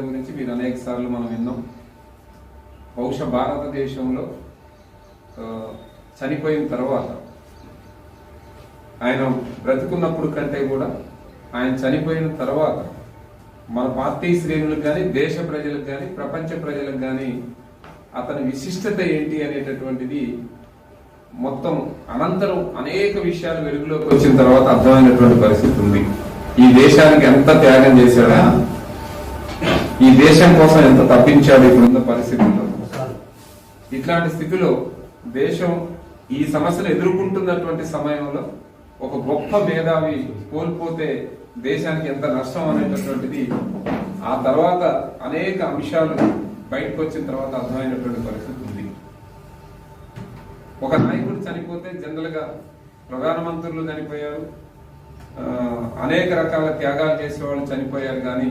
విషయాల గురించి మీరు అనేక సార్లు మనం విన్నాం. బహుశా భారతదేశంలో చనిపోయిన తర్వాత ఆయన బ్రతుకున్నప్పుడు కంటే కూడా ఆయన చనిపోయిన తర్వాత మన పార్టీ శ్రేణులకు కానీ దేశ ప్రజలకు కానీ ప్రపంచ ప్రజలకు కానీ అతని విశిష్టత ఏంటి అనేటటువంటిది మొత్తం అనంతరం అనేక విషయాలు వెలుగులోకి వచ్చిన తర్వాత అర్థమైనటువంటి పరిస్థితి ఉంది. ఈ దేశానికి ఎంత త్యాగం చేశాడా ఈ దేశం కోసం ఎంత తప్పించాడు ఇప్పుడున్న పరిస్థితుల్లో ఇట్లాంటి స్థితిలో దేశం ఈ సమస్యను ఎదుర్కొంటున్నటువంటి సమయంలో ఒక గొప్ప మేధావి కోల్పోతే దేశానికి ఎంత నష్టం అనేటటువంటిది ఆ తర్వాత అనేక అంశాలు బయటకు వచ్చిన తర్వాత అర్థమైనటువంటి పరిస్థితి ఉంది. ఒక నాయకుడు చనిపోతే జనరల్గా ప్రధానమంత్రులు చనిపోయారు. అనేక రకాల త్యాగాలు చేసే వాళ్ళు చనిపోయారు కానీ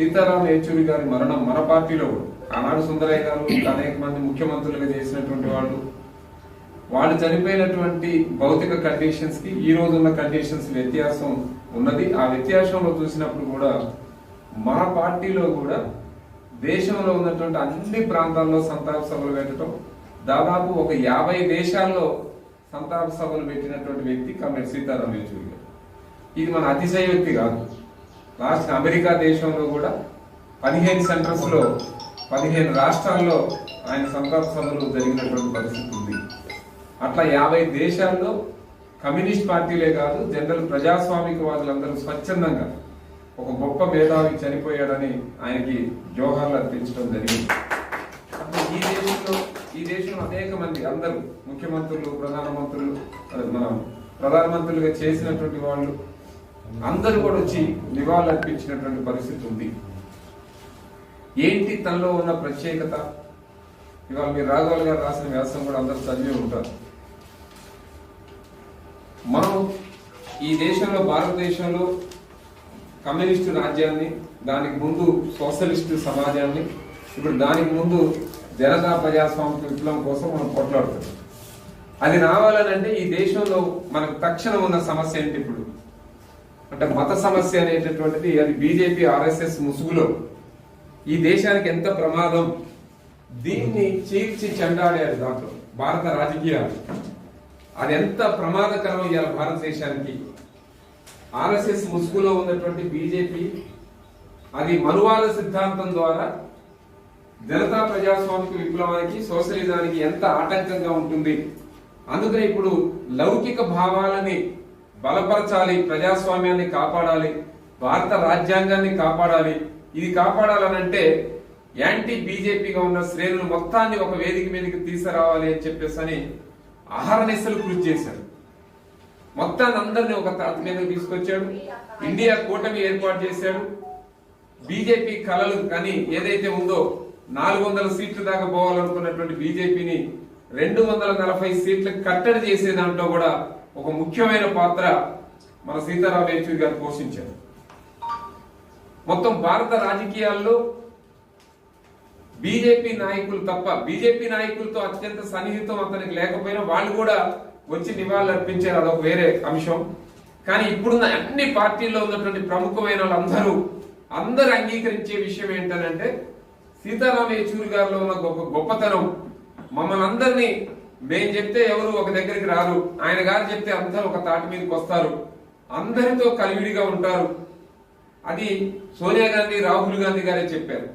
సీతారాం యేచూరి గారి మరణం మన పార్టీలో ఆనాడు సుందరయ్య గారు అనేక మంది ముఖ్యమంత్రులుగా చేసినటువంటి వాళ్ళు. వాళ్ళు చనిపోయినటువంటి భౌతిక కండిషన్స్కి ఈ రోజున్న కండిషన్స్ వ్యత్యాసం ఉన్నది. ఆ వ్యత్యాసంలో చూసినప్పుడు కూడా మన పార్టీలో కూడా దేశంలో ఉన్నటువంటి అన్ని ప్రాంతాల్లో సంతాప సభలు పెట్టడం దాదాపు ఒక యాభై దేశాల్లో సంతాప సభలు పెట్టినటువంటి వ్యక్తి కమ్మెట్ సీతారాం యేచూరి గారు. ఇది మన అతిశయోక్తి కాదు. లాస్ట్ అమెరికా దేశంలో కూడా పదిహేను సెంటర్స్లో పదిహేను రాష్ట్రాల్లో ఆయన సంతాప సభలు జరిగినటువంటి పరిస్థితి ఉంది. అట్లా యాభై దేశాల్లో కమ్యూనిస్ట్ పార్టీలే కాదు జనరల్ ప్రజాస్వామికవాదులందరూ స్వచ్ఛందంగా ఒక గొప్ప మేధావి చనిపోయాడని ఆయనకి జోహార్లు అర్పించడం జరిగింది. అట్లా ఈ దేశంలో ఈ దేశంలో అనేక మంది అందరూ ముఖ్యమంత్రులు ప్రధానమంత్రులు మనం మన ప్రధానమంత్రులుగా చేసినటువంటి వాళ్ళు అందరూ కూడా వచ్చి నివాళులర్పించినటువంటి పరిస్థితి ఉంది. ఏంటి తనలో ఉన్న ప్రత్యేకత? ఇవాళ మీరు రాఘవాల్ గారు రాసిన వ్యాసం కూడా అందరూ చదివి ఉంటారు. మనం ఈ దేశంలో భారతదేశంలో కమ్యూనిస్టు రాజ్యాన్ని దానికి ముందు సోషలిస్టు సమాజాన్ని ఇప్పుడు దానికి ముందు జనతా ప్రజాస్వామిక విప్లవం కోసం మనం కొట్లాడుతున్నాం అది రావాలనంటే ఈ దేశంలో మనకు తక్షణం ఉన్న సమస్య ఏంటి ఇప్పుడు? అంటే మత సమస్య అనేటటువంటిది అది బీజేపీ ఆర్ఎస్ఎస్ ముసుగులో. ఈ దేశానికి ఎంత ప్రమాదం? దీన్ని చీల్చి చెండాడారు దాంట్లో. భారత రాజకీయాలు. అది ఎంత ప్రమాదకరం ఇవాళ భారతదేశానికి? ఆర్ఎస్ఎస్ ముసుగులో ఉన్నటువంటి బీజేపీ అది మనువాద సిద్ధాంతం ద్వారా జనతా ప్రజాస్వామిక విప్లవానికి సోషలిజానికి ఎంత ఆటంకంగా ఉంటుంది? అందుకనే ఇప్పుడు లౌకిక భావాలని బలపరచాలి ప్రజాస్వామ్యాన్ని కాపాడాలి భారత రాజ్యాంగాన్ని కాపాడాలి. ఇది కాపాడాలనంటే యాంటీ బీజేపీగా ఉన్న శ్రేణులు మొత్తాన్ని ఒక వేదిక మీదకి తీసుకురావాలి అని చెప్పేసి అని అహర్నిశలు కృషి చేశారు. మొత్తాన్ని అందరినీ ఒక తాత మీదకి తీసుకొచ్చాడు. ఇండియా కూటమి ఏర్పాటు చేశాడు. బీజేపీ కలలు కానీ ఏదైతే ఉందో నాలుగు వందల సీట్లు దాకా పోవాలనుకున్నటువంటి బీజేపీని రెండు వందల నలభై సీట్లు కట్టడి చేసే దాంట్లో కూడా ఒక ముఖ్యమైన పాత్ర మన సీతారాం యేచూరి గారు పోషించారు. మొత్తం భారత రాజకీయాల్లో బీజేపీ నాయకులు తప్ప బీజేపీ నాయకులతో అత్యంత సన్నిహితం అతనికి లేకపోయినా వాళ్ళు కూడా వచ్చి నివాళులు అర్పించారు అదొక వేరే అంశం. కానీ ఇప్పుడున్న అన్ని పార్టీల్లో ఉన్నటువంటి ప్రముఖమైన వాళ్ళందరూ అందరూ అంగీకరించే విషయం ఏంటనంటే సీతారాం యేచూరి గారిలో ఉన్న గొప్ప గొప్పతనం మమ్మల్ని అందరినీ మేం చెప్తే ఎవరు ఒక దగ్గరికి రారు. ఆయన గారు చెప్తే అందరూ ఒక తాటి మీదకి వస్తారు. అందరితో కలివిడిగా ఉంటారు. అది సోనియా గాంధీ రాహుల్ గాంధీ గారే చెప్పారు.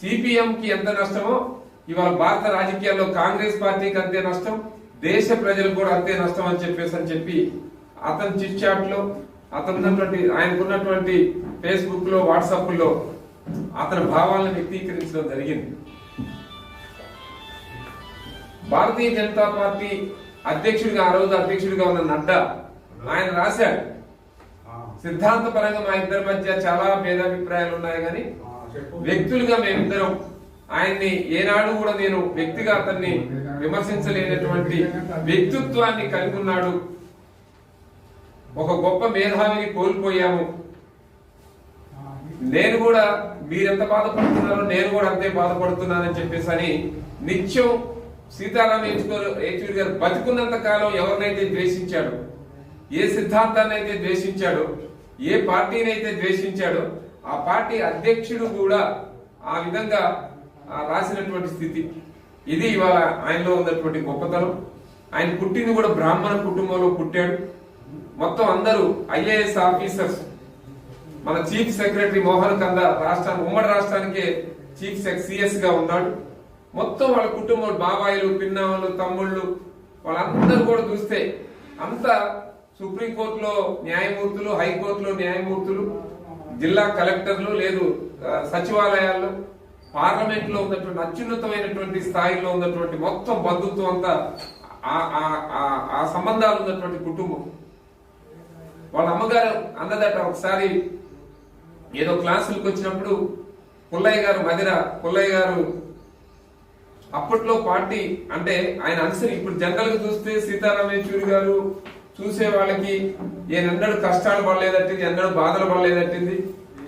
సిపిఎం కి ఎంత నష్టమో ఇవాళ భారత రాజకీయాల్లో కాంగ్రెస్ పార్టీకి అంతే నష్టం దేశ ప్రజలకు కూడా అంతే నష్టం అని చెప్పేసి అని చెప్పి అతని చిట్ చాట్లో అతనున్నటువంటి ఆయనకున్నటువంటి ఫేస్బుక్లో వాట్సాప్లో అతని భావాలను వ్యక్తీకరించడం జరిగింది. భారతీయ జనతా పార్టీ అధ్యక్షుడిగా ఆ రోజు అధ్యక్షుడిగా ఉన్న నడ్డా ఆయన రాశాడు. సిద్ధాంత పరంగా మా ఇద్దరి మధ్య చాలా భేదాభిప్రాయాలు ఉన్నాయి కానీ వ్యక్తులుగా మేమిద్దరం ఆయన్ని ఏనాడు కూడా నేను వ్యక్తిగా అతన్ని విమర్శించలేనటువంటి వ్యక్తిత్వాన్ని కలిగి ఉన్నాడు. ఒక గొప్ప మేధావిని కోల్పోయాము. నేను కూడా మీరెంత బాధపడుతున్నారో నేను కూడా అంతే బాధపడుతున్నానని చెప్పేసి అని నిత్యం సీతారాం యేచూరి యేచూరి గారు బతికున్నంత కాలం ఎవరినైతే ద్వేషించాడో? ఏ సిద్ధాంతాన్ని అయితే ద్వేషించాడో? ఏ పార్టీని అయితే ద్వేషించాడో? ఆ పార్టీ అధ్యక్షుడు కూడా ఆ విధంగా ఆ, రాసినటువంటి స్థితి. ఇది ఇవాళ ఆయనలో ఉన్నటువంటి గొప్పతనం. ఆయన పుట్టింది కూడా బ్రాహ్మణ కుటుంబంలో పుట్టాడు. మొత్తం అందరూ ఐఏఎస్ ఆఫీసర్స్. మన చీఫ్ సెక్రటరీ మోహన్ కంద రాష్ట్రానికి ఉమ్మడి రాష్ట్రానికే చీఫ్ సిఎస్గా ఉన్నాడు. మొత్తం వాళ్ళ కుటుంబం బాబాయిలు పిన్నాళ్ళు తమ్ముళ్ళు వాళ్ళందరూ కూడా చూస్తే అంతా సుప్రీంకోర్టులో న్యాయమూర్తులు హైకోర్టులో న్యాయమూర్తులు జిల్లా కలెక్టర్లు లేదు సచివాలయాల్లో పార్లమెంట్లో ఉన్నటువంటి అత్యున్నతమైనటువంటి స్థాయిలో ఉన్నటువంటి మొత్తం బంధుత్వం అంతా ఆ- ఆ- ఆ సంబంధాలు ఉన్నటువంటి కుటుంబం. వాళ్ళ అమ్మగారు అన్నదట ఒకసారి ఏదో క్లాసులకు వచ్చినప్పుడు పుల్లయ్య గారు మదిర పుల్లయ్య గారు అప్పట్లో పార్టీ అంటే ఆయన అనుసరి ఇప్పుడు జనరల్ చూస్తే సీతారాం యేచూరి గారు చూసే వాళ్ళకి ఈయన ఎన్నడూ కష్టాలు పడలేదట్టింది ఎన్నడూ బాధలు పడలేదట్టింది.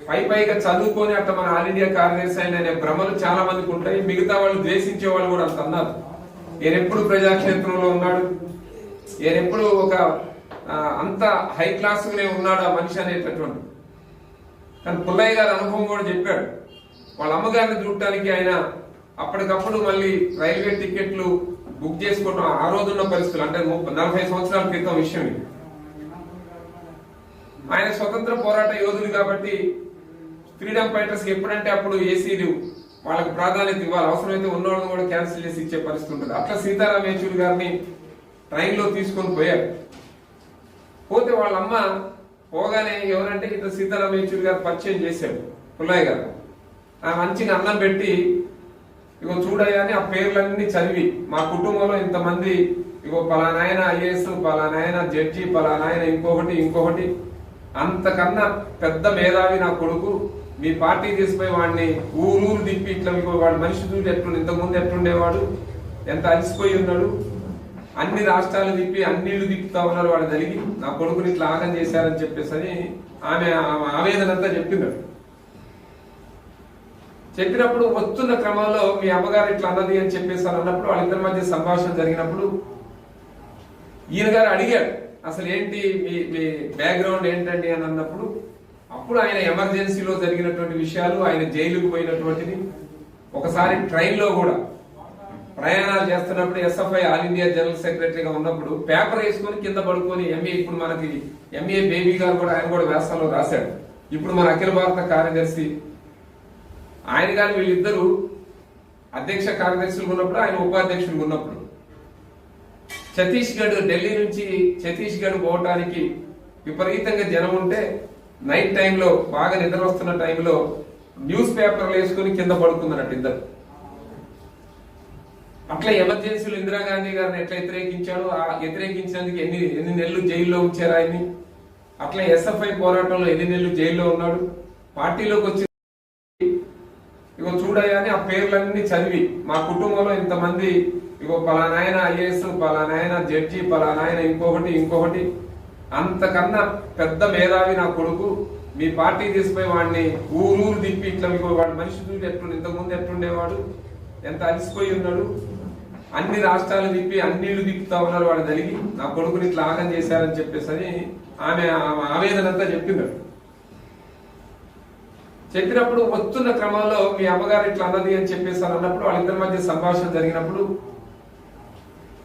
పై పైగా చదువుకొని అట్లా మన ఆల్ ఇండియా కార్యదర్శి ఆయన అనే భ్రమలు చాలా మందికి ఉంటాయి. మిగతా వాళ్ళు ద్వేషించే వాళ్ళు కూడా అంత అన్నారు. ఈయన ఎప్పుడు ప్రజాక్షేత్రంలో ఉన్నాడు? ఈయన ఎప్పుడు ఒక అంత హై క్లాస్ ఉన్నాడు ఆ మనిషి అనేటటువంటి. కానీ పుల్లయ్య గారి అనుభవం కూడా చెప్పాడు. వాళ్ళ అమ్మగారిని చూడటానికి ఆయన అప్పటికప్పుడు మళ్ళీ రైల్వే టికెట్లు బుక్ చేసుకోవడం ఆ రోజున్న పరిస్థితులు అంటే ముప్పై నలభై సంవత్సరాల క్రితం విషయం ఇది. ఆయన స్వతంత్ర పోరాట యోధులు కాబట్టి ఫ్రీడమ్ ఫైటర్స్ ఎప్పుడంటే అప్పుడు ఏసీలు వాళ్ళకి ప్రాధాన్యత ఇవ్వాలి. అవసరమైతే ఉన్న వాళ్ళని కూడా క్యాన్సిల్ చేసి ఇచ్చే పరిస్థితి ఉంటుంది. అట్లా సీతారాం యేచూరి గారిని ట్రైన్లో తీసుకొని పోయారు. పోతే వాళ్ళ అమ్మ పోగానే ఎవరంటే ఇట్లా సీతారాం యేచూరి గారు పరిచయం చేశాడు పుల్లయ్య గారు. ఆ మంచిగా అన్నం పెట్టి ఇగో చూడయ్యా అని ఆ పేర్లన్నీ చదివి మా కుటుంబంలో ఇంతమంది ఇగో పలానాయన ఐఏఎస్ పలానాయన జడ్జి పలానాయన ఇంకొకటి ఇంకొకటి అంతకన్నా పెద్ద మేధావి నా కొడుకు. మీ పార్టీ తీసుకుపోయి వాడిని ఊరూరు తిప్పి ఇట్లా మీకు వాడు మనిషి చూడు ఎట్లుండి ఇంతకుముందు ఎట్లుండేవాడు ఎంత అలసిపోయి ఉన్నాడు. అన్ని రాష్ట్రాలు తిప్పి అన్నిళ్ళు తిప్పుతా ఉన్నారు వాడు జరిగి నా కొడుకుని ఇట్లా ఆగం చేశారని చెప్పేసి అని ఆమె ఆమె ఆవేదన అంతా చెప్పినప్పుడు వస్తున్న క్రమంలో మీ అమ్మగారు ఇట్లా అన్నది అని చెప్పేసి అని అన్నప్పుడు వాళ్ళిద్దరి మధ్య సంభాషణ జరిగినప్పుడు ఈయన గారు అడిగాడు అసలు ఏంటి మీ మీ బ్యాక్గ్రౌండ్ ఏంటండి? అని అన్నప్పుడు అప్పుడు ఆయన ఎమర్జెన్సీలో జరిగినటువంటి విషయాలు ఆయన జైలుకు పోయినటువంటిది ఒకసారి ట్రైన్లో కూడా ప్రయాణాలు చేస్తున్నప్పుడు ఎస్ఎఫ్ఐ ఆల్ ఇండియా జనరల్ సెక్రటరీగా ఉన్నప్పుడు పేపర్ వేసుకొని కింద పడుకొని ఎంఏ ఇప్పుడు మనకి ఎంఏ బేబీ గారు కూడా ఆయన కూడా వేస్తాలో రాశాడు. ఇప్పుడు మన అఖిల భారత కార్యదర్శి ఆయన గారు వీళ్ళిద్దరూ అధ్యక్ష కార్యదర్శులు ఉన్నప్పుడు ఆయన ఉపాధ్యక్షులు ఉన్నప్పుడు ఛత్తీస్గఢ్ ఢిల్లీ నుంచి ఛత్తీస్గఢ్ పోవటానికి విపరీతంగా జనం ఉంటే నైట్ టైంలో బాగా నిద్ర వస్తున్న టైంలో న్యూస్ పేపర్లు వేసుకుని కింద పడుకుందన్నట్టు ఇద్దరు. అట్లా ఎమర్జెన్సీలు ఇందిరాగాంధీ గారిని ఎట్లా వ్యతిరేకించాడో ఆ వ్యతిరేకించినందుకు ఎన్ని ఎన్ని నెలలు జైల్లో ఉంచారు ఆయన్ని? అట్లా ఎస్ఎఫ్ఐ పోరాటంలో ఎన్ని నెలలు జైల్లో ఉన్నాడు? పార్టీలోకి వచ్చి ఇగో చూడయ్యా అని ఆ పేర్లన్నీ చదివి మా కుటుంబంలో ఇంతమంది ఇగో పలానాయన ఐఏఎస్ పలానాయన జడ్జి పలానాయన ఇంకొకటి ఇంకొకటి అంతకన్నా పెద్ద మేధావి నా కొడుకు మీ పార్టీ తీసుకుపోయి వాడిని ఊరూరు తిప్పి ఇట్లా మీకు వాడు మనిషి చూసి ఎట్లుండి ఇంతకుముందు ఎట్లుండేవాడు ఎంత అలసిపోయి ఉన్నాడు. అన్ని రాష్ట్రాలు తిప్పి అన్నిళ్ళు తిప్పుతా ఉన్నారు వాడు జరిగి నా కొడుకుని ఇట్లా ఆగం చేశారని చెప్పేసి అని ఆమె ఆమె ఆవేదన అంతా చెప్పింది చెప్పినప్పుడు వస్తున్న క్రమంలో మీ అమ్మగారు ఇట్లా అన్నది అని చెప్పేసి అని అన్నప్పుడు వాళ్ళిద్దరి మధ్య సంభాషణ జరిగినప్పుడు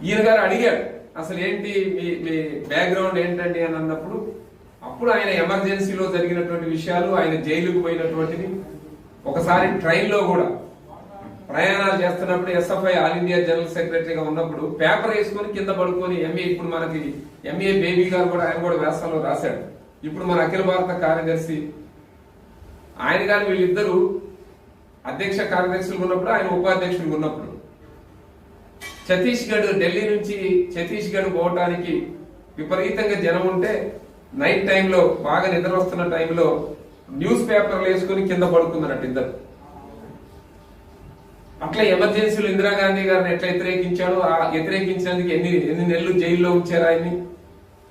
ఈయన గారు అడిగాడు అసలు ఏంటి మీ మీ బ్యాక్గ్రౌండ్ ఏంటండి? అని అన్నప్పుడు అప్పుడు ఆయన ఎమర్జెన్సీలో జరిగినటువంటి విషయాలు ఆయన జైలుకు పోయినటువంటిది ఒకసారి ట్రైన్లో కూడా ప్రయాణాలు చేస్తున్నప్పుడు ఎస్ఎఫ్ఐ ఆల్ ఇండియా జనరల్ సెక్రటరీగా ఉన్నప్పుడు పేపర్ వేసుకొని కింద పడుకొని ఎంఏ ఇప్పుడు మనకి ఎంఏ బేబీ గారు కూడా ఆయన కూడా వ్యాసంలో రాశాడు. ఇప్పుడు మన అఖిల భారత కార్యదర్శి ఆయన గారు వీళ్ళిద్దరూ అధ్యక్ష కార్యదర్శులు ఉన్నప్పుడు ఆయన ఉపాధ్యక్షులు ఉన్నప్పుడు. ఛత్తీస్గఢ్ ఢిల్లీ నుంచి ఛత్తీస్గఢ్ పోవటానికి విపరీతంగా జనం ఉంటే నైట్ టైంలో బాగా నిద్ర వస్తున్న టైంలో న్యూస్ పేపర్లు వేసుకుని కింద పడుకుందన్నట్టు ఇద్దరు. అట్లా ఎమర్జెన్సీలు ఇందిరాగాంధీ గారిని ఎట్లా వ్యతిరేకించాడో ఆ వ్యతిరేకించినందుకు ఎన్ని ఎన్ని నెలలు జైల్లో ఉంచారు ఆయన్ని?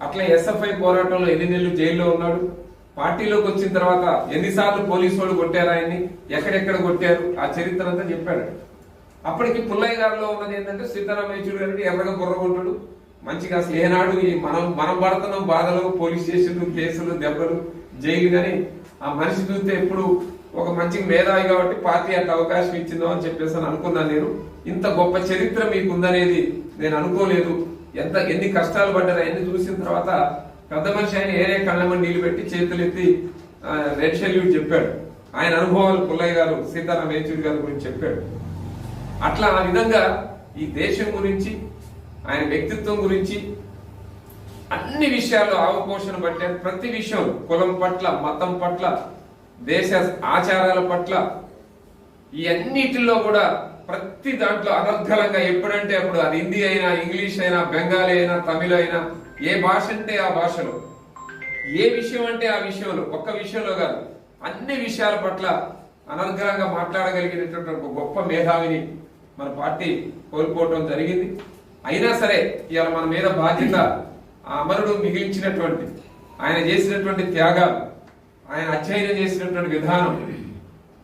అట్లా ఎస్ఎఫ్ఐ పోరాటంలో ఎన్ని నెలలు జైల్లో ఉన్నాడు? పార్టీలోకి వచ్చిన తర్వాత ఎన్నిసార్లు పోలీసు వాళ్ళు కొట్టారు ఆయన్ని? ఎక్కడెక్కడ కొట్టారు? ఆ చరిత్ర అంతా చెప్పాడు. అప్పటికి పుల్లయ్య గారిలో ఉన్నది ఏంటంటే సీతారాం యేచూరి గారికి ఎర్రగా బుర్రగుంటాడు మంచిగా అసలు ఏనాడు ఈ మనం మనం పడుతున్నాం బాధలు పోలీస్ స్టేషన్లు కేసులు దెబ్బలు జైలు కానీ ఆ మనిషి చూస్తే ఎప్పుడు ఒక మంచి మేధావి కాబట్టి పార్టీ అట్లా అవకాశం ఇచ్చిందో అని చెప్పేసి అని అనుకున్నాను నేను. ఇంత గొప్ప చరిత్ర మీకు ఉందనేది నేను అనుకోలేదు. ఎంత ఎన్ని కష్టాలు పడ్డారు అన్ని చూసిన తర్వాత పెద్ద మనిషి ఆయన ఏరే కళ్ళమని నీళ్ళు పెట్టి చేతులు ఎత్తి రెడ్ షెల్యూట్ చెప్పాడు. ఆయన అనుభవాలు పుల్లయ్య గారు సీతారాం యేచూరి గారి గురించి చెప్పాడు. అట్లా ఆ విధంగా ఈ దేశం గురించి ఆయన వ్యక్తిత్వం గురించి అన్ని విషయాల్లో అవపోషణ పట్టే ప్రతి విషయం కులం పట్ల మతం పట్ల దేశ ఆచారాల పట్ల ఈ అన్నిటిలో కూడా ప్రతి దాంట్లో అనర్గలంగా ఎప్పుడంటే అప్పుడు అది హిందీ అయినా ఇంగ్లీష్ అయినా బెంగాలీ అయినా తమిళ అయినా ఏ భాష అంటే ఆ భాషలో? ఏ విషయం అంటే ఆ విషయంలో? ఒక్క విషయంలో కాదు. అన్ని విషయాల పట్ల అనర్గళంగా మాట్లాడగలిగినటువంటి ఒక గొప్ప మేధావిని మన పార్టీ కోల్పోవటం జరిగింది. అయినా సరే ఇవాళ మన మీద బాధ్యత ఆ అమరుడు మిగిలించినటువంటి ఆయన చేసినటువంటి త్యాగాలు ఆయన అధ్యయనం చేసినటువంటి విధానం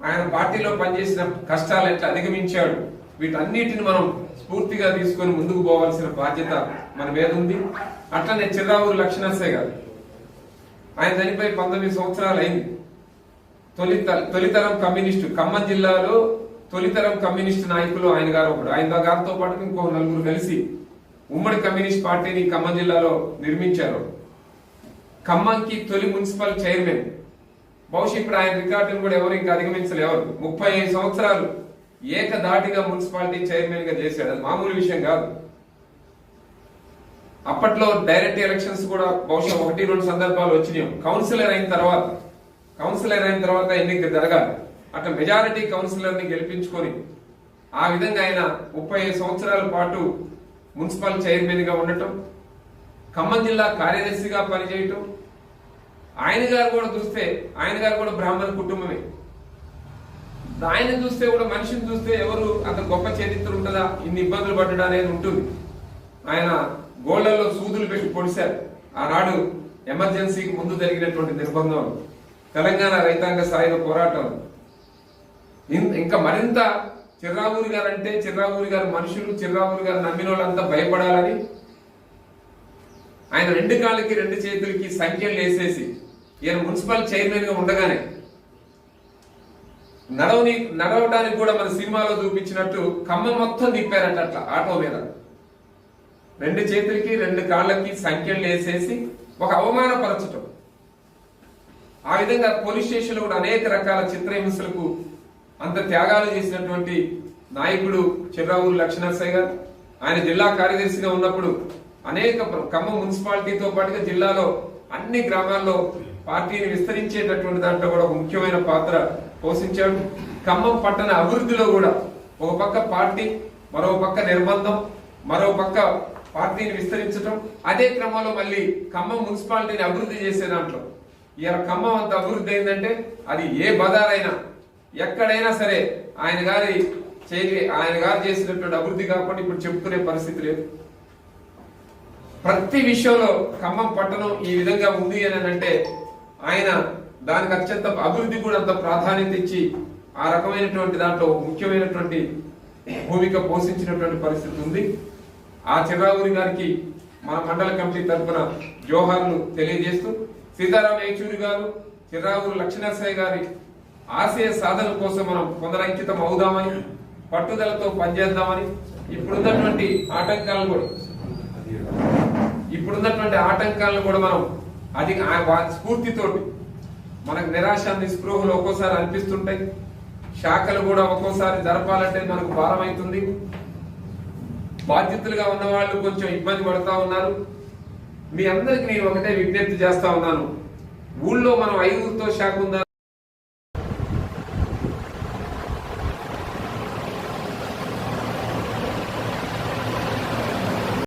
ఆయన పార్టీలో పనిచేసిన కష్టాలు ఎట్లా అధిగమించాడు వీటన్నిటిని మనం స్ఫూర్తిగా తీసుకొని ముందుకు పోవాల్సిన బాధ్యత మన మీద ఉంది. అట్లనే చిర్రావూరు లక్ష్మణసే గారు ఆయన చనిపోయి పంతొమ్మిది సంవత్సరాలు అయింది తొలిత తొలితరం కమ్యూనిస్టు. ఖమ్మం జిల్లాలో తొలితరం కమ్యూనిస్టు నాయకులు ఆయన గారు ఒకడు. ఆయన గారితో పాటు ఇంకో నలుగురు కలిసి ఉమ్మడి కమ్యూనిస్ట్ పార్టీని ఖమ్మం జిల్లాలో నిర్మించారు. ఖమ్మంకి తొలి మున్సిపల్ చైర్మన్. బహుశా ఇప్పుడు ఆయన రికార్డును కూడా ఎవరు ఇంకా అధిగమించలేవరు ముప్పై ఐదు సంవత్సరాలు ఏకదాటిగా మున్సిపాలిటీ చైర్మన్గా చేశాడు. అది మామూలు విషయం కాదు. అప్పట్లో డైరెక్ట్ ఎలక్షన్స్ కూడా బహుశా ఒకటి రెండు సందర్భాలు వచ్చినాయి. కౌన్సిలర్ అయిన తర్వాత కౌన్సిలర్ అయిన తర్వాత ఎన్నిక జరగాలి. అట్లా మెజారిటీ కౌన్సిలర్ని గెలిపించుకొని ఆ విధంగా ఆయన ముప్పై సంవత్సరాల పాటు మున్సిపల్ చైర్మన్గా ఉండటం ఖమ్మం జిల్లా కార్యదర్శిగా పనిచేయటం ఆయన గారు కూడా చూస్తే ఆయన గారు కూడా బ్రాహ్మణ కుటుంబమే. ఆయన చూస్తే కూడా మనిషిని చూస్తే ఎవరు అంత గొప్ప చరిత్ర ఉంటుందా? ఇన్ని ఇబ్బందులు పడ్డా అనేది ఉంటుంది. ఆయన గోళ్ళలో సూదులు పెట్టి పొడిశారు. ఆనాడు ఎమర్జెన్సీకి ముందు జరిగినటువంటి నిర్బంధం తెలంగాణ రైతాంగ స్థాయిలో పోరాటం ఇంకా మరింత చిర్రావూరి గారు అంటే చిర్రావూరి గారు మనుషులు చిర్రావూరి గారు నమ్మిన వాళ్ళంతా భయపడాలని ఆయన రెండు కాళ్ళకి రెండు చేతులకి సంఖ్యలు వేసేసి ఈయన మున్సిపల్ చైర్మన్గా ఉండగానే నడవని నడవడానికి కూడా మన సినిమాలో చూపించినట్టు కమ్మ మొత్తం తిప్పారట అట్లా ఆటో మీద. రెండు చేతులకి రెండు కాళ్ళకి సంఖ్యలు వేసేసి ఒక అవమానపరచటం. ఆ విధంగా పోలీస్ స్టేషన్లో కూడా అనేక రకాల చిత్రహింసలకు అంత త్యాగాలు చేసినటువంటి నాయకుడు చిర్రావూరు లక్ష్మణరసయ్య గారు. ఆయన జిల్లా కార్యదర్శిగా ఉన్నప్పుడు అనేక ఖమ్మం మున్సిపాలిటీతో పాటుగా జిల్లాలో అన్ని గ్రామాల్లో పార్టీని విస్తరించేటటువంటి దాంట్లో కూడా ఒక ముఖ్యమైన పాత్ర పోషించాడు. ఖమ్మం పట్టణ అభివృద్ధిలో కూడా ఒక పక్క పార్టీ మరో పక్క నిర్బంధం మరో పక్క పార్టీని విస్తరించడం అదే క్రమంలో మళ్ళీ ఖమ్మం మున్సిపాలిటీని అభివృద్ధి చేసే దాంట్లో. ఇలా ఖమ్మం అంత అభివృద్ధి అయిందంటే అది ఏ బజారైనా ఎక్కడైనా సరే ఆయన గారి చేయ ఆయన గారు చేసినటువంటి అభివృద్ధి కాకుండా ఇప్పుడు చెప్పుకునే పరిస్థితి లేదు. ప్రతి విషయంలో ఖమ్మం పట్టణం ఈ విధంగా ఉంది అని అంటే ఆయన దానికి అత్యంత అభివృద్ధి కూడా అంత ప్రాధాన్యత ఇచ్చి ఆ రకమైనటువంటి దాంట్లో ముఖ్యమైనటువంటి భూమిక పోషించినటువంటి పరిస్థితి ఉంది. ఆ చిర్రావూరి గారికి మన మండల కమిటీ తరఫున జోహార్లు తెలియజేస్తూ సీతారాం యేచూరి గారు చిర్రావూరు లక్ష్మీనరసయ్య గారి ఆశయ సాధన కోసం మనం కొందరంకితం అవుదామని పట్టుదలతో పనిచేద్దామని ఇప్పుడున్నటువంటి ఆటంకాలను కూడా ఇప్పుడున్నటువంటి ఆటంకాలను కూడా మనం అది ఆ స్ఫూర్తితోటి. మనకు నిరాశ నిస్పృహలు ఒక్కోసారి అనిపిస్తుంటాయి. శాఖలు కూడా ఒక్కోసారి జరపాలంటే మనకు భారం అవుతుంది. బాధ్యతలుగా ఉన్న వాళ్ళు కొంచెం ఇబ్బంది పడతా ఉన్నారు. మీ అందరికి నేను ఒకటే విజ్ఞప్తి చేస్తా ఉన్నాను. ఊళ్ళో మనం ఐదుగురితో శాఖ ఉందా?